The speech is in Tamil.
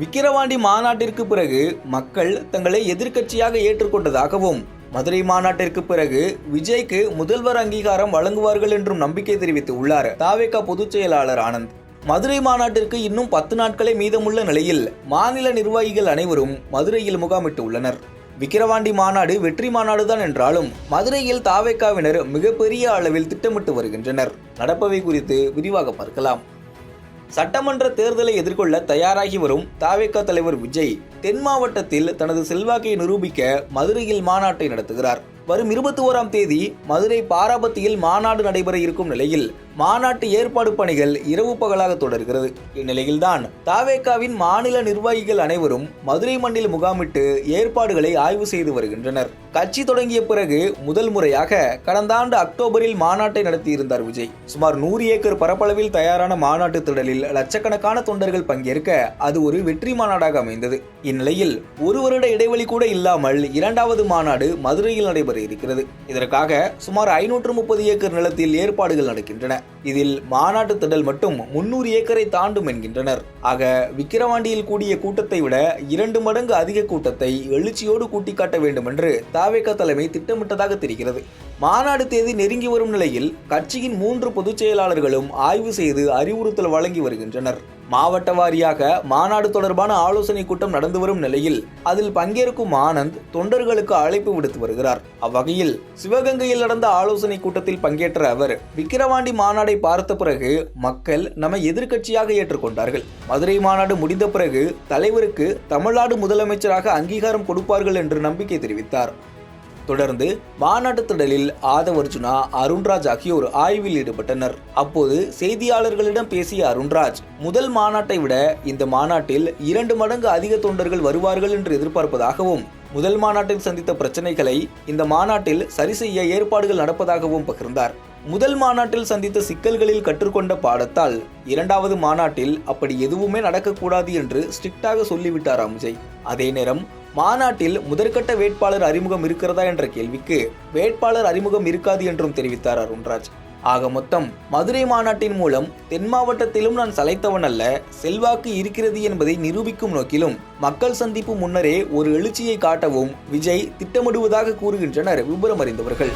விக்கிரவாண்டி மாநாட்டிற்கு பிறகு மக்கள் தங்களை எதிர்க்கட்சியாக ஏற்றுக்கொண்டதாகவும் மதுரை மாநாட்டிற்கு பிறகு விஜய்க்கு முதல்வர் அங்கீகாரம் வழங்குவார்கள் என்றும் நம்பிக்கை தெரிவித்து உள்ளார் தாவேகா பொதுச் செயலாளர் ஆனந்த். மதுரை மாநாட்டிற்கு இன்னும் பத்து நாட்களே மீதமுள்ள நிலையில் மாநில நிர்வாகிகள் அனைவரும் மதுரையில் முகாமிட்டு உள்ளனர். விக்கிரவாண்டி மாநாடு வெற்றி மாநாடுதான் என்றாலும் மதுரையில் தாவேக்காவினர் மிகப்பெரிய அளவில் திட்டமிட்டு வருகின்றனர். நடப்பவை குறித்து விரிவாக பார்க்கலாம். சட்டமன்ற தேர்தலை எதிர்கொள்ள தயாராகி வரும் தாவேகா தலைவர் விஜய் தென் மாவட்டத்தில் தனது செல்வாக்கை நிரூபிக்க மதுரையில் மாநாட்டை நடத்துகிறார். வரும் இருபத்தி ஓராம் தேதி மதுரை பாராபத்தியில் மாநாடு நடைபெற இருக்கும் நிலையில் மாநாட்டு ஏற்பாடு பணிகள் இரவு பகலாக தொடர்கிறது. இந்நிலையில்தான் தாவேக்காவின் மாநில நிர்வாகிகள் அனைவரும் மதுரை மண்ணில் முகாமிட்டு ஏற்பாடுகளை ஆய்வு செய்து வருகின்றனர். கட்சி தொடங்கிய பிறகு முதல் முறையாக கடந்த ஆண்டு அக்டோபரில் மாநாட்டை நடத்தியிருந்தார் விஜய். சுமார் நூறு ஏக்கர் பரப்பளவில் தயாரான மாநாட்டு திடலில் லட்சக்கணக்கான தொண்டர்கள் பங்கேற்க அது ஒரு வெற்றி மாநாடாக அமைந்தது. இந்நிலையில் ஒரு வருட இடைவெளி கூட இல்லாமல் இரண்டாவது மாநாடு மதுரையில் நடைபெற இருக்கிறது. இதற்காக சுமார் ஐநூற்று முப்பது ஏக்கர் நிலத்தில் ஏற்பாடுகள் நடக்கின்றன. இதில் மாநாட்டு திடல் மட்டும் முன்னூறு ஏக்கரை தாண்டும் என்கின்றனர். ஆக விக்கிரவாண்டியில் கூடிய கூட்டத்தை விட இரண்டு மடங்கு அதிக கூட்டத்தை எழுச்சியோடு கூட்டிக்காட்ட வேண்டும் என்று தாவேக தலைமை திட்டமிட்டதாக தெரிகிறது. மாநாடு தேதி நெருங்கி வரும் நிலையில் கட்சியின் மூன்று பொதுச் செயலாளர்களும் ஆய்வு செய்து அறிவுறுத்தல் வழங்கி வருகின்றனர். மாவட்ட வாரியாக மாநாடு தொடர்பான ஆலோசனை கூட்டம் நடந்து வரும் நிலையில் அதில் பங்கேற்கும் ஆனந்த் தொண்டர்களுக்கு அழைப்பு விடுத்து வருகிறார். அவ்வகையில் சிவகங்கையில் நடந்த ஆலோசனை கூட்டத்தில் பங்கேற்ற அவர் விக்கிரவாண்டி மாநாடை பார்த்த பிறகு மக்கள் நம்மை எதிர்க்கட்சியாக ஏற்றுக்கொண்டார்கள். மதுரை மாநாடு முடிந்த பிறகு தலைவருக்கு தமிழ்நாடு முதலமைச்சராக அங்கீகாரம் கொடுப்பார்கள் என்று நம்பிக்கை தெரிவித்தார். தொடர்ந்து மாநாட்டு திடலில் ஆதவர்ஜுனா அருண்ராஜ் ஆகியோர் ஆய்வில் ஈடுபட்டனர். அப்போது செய்தியாளர்களிடம் பேசிய அருண்ராஜ் முதல் மாநாட்டை விட இந்த மாநாட்டில் இரண்டு மடங்கு அதிக தொண்டர்கள் வருவார்கள் என்று எதிர்பார்ப்பதாகவும் முதல் மாநாட்டில் சந்தித்த பிரச்சனைகளை இந்த மாநாட்டில் சரி செய்ய ஏற்பாடுகள் நடப்பதாகவும் பகிர்ந்தார். முதல் மாநாட்டில் சந்தித்த சிக்கல்களில் கற்றுக்கொண்ட பாடத்தால் இரண்டாவது மாநாட்டில் அப்படி எதுவுமே நடக்கக்கூடாது என்று ஸ்ட்ரிக்டாக சொல்லிவிட்டார் விஜய் அதே நேரம் மாநாட்டில் முதற்கட்ட வேட்பாளர் அறிமுகம் இருக்கிறதா என்ற கேள்விக்கு வேட்பாளர் அறிமுகம் இருக்காது என்றும் தெரிவித்தார் அருண்ராஜ் ஆக மொத்தம் மதுரை மாநாட்டின் மூலம் தென் மாவட்டத்திலும் நான் சளைத்தவன் அல்ல செல்வாக்கு இருக்கிறது என்பதை நிரூபிக்கும் நோக்கிலும் மக்கள் சந்திப்பு முன்னரே ஒரு எழுச்சியை காட்டவும் விஜய் திட்டமிடுவதாக கூறுகின்றனர் விபரம் அறிந்தவர்கள்.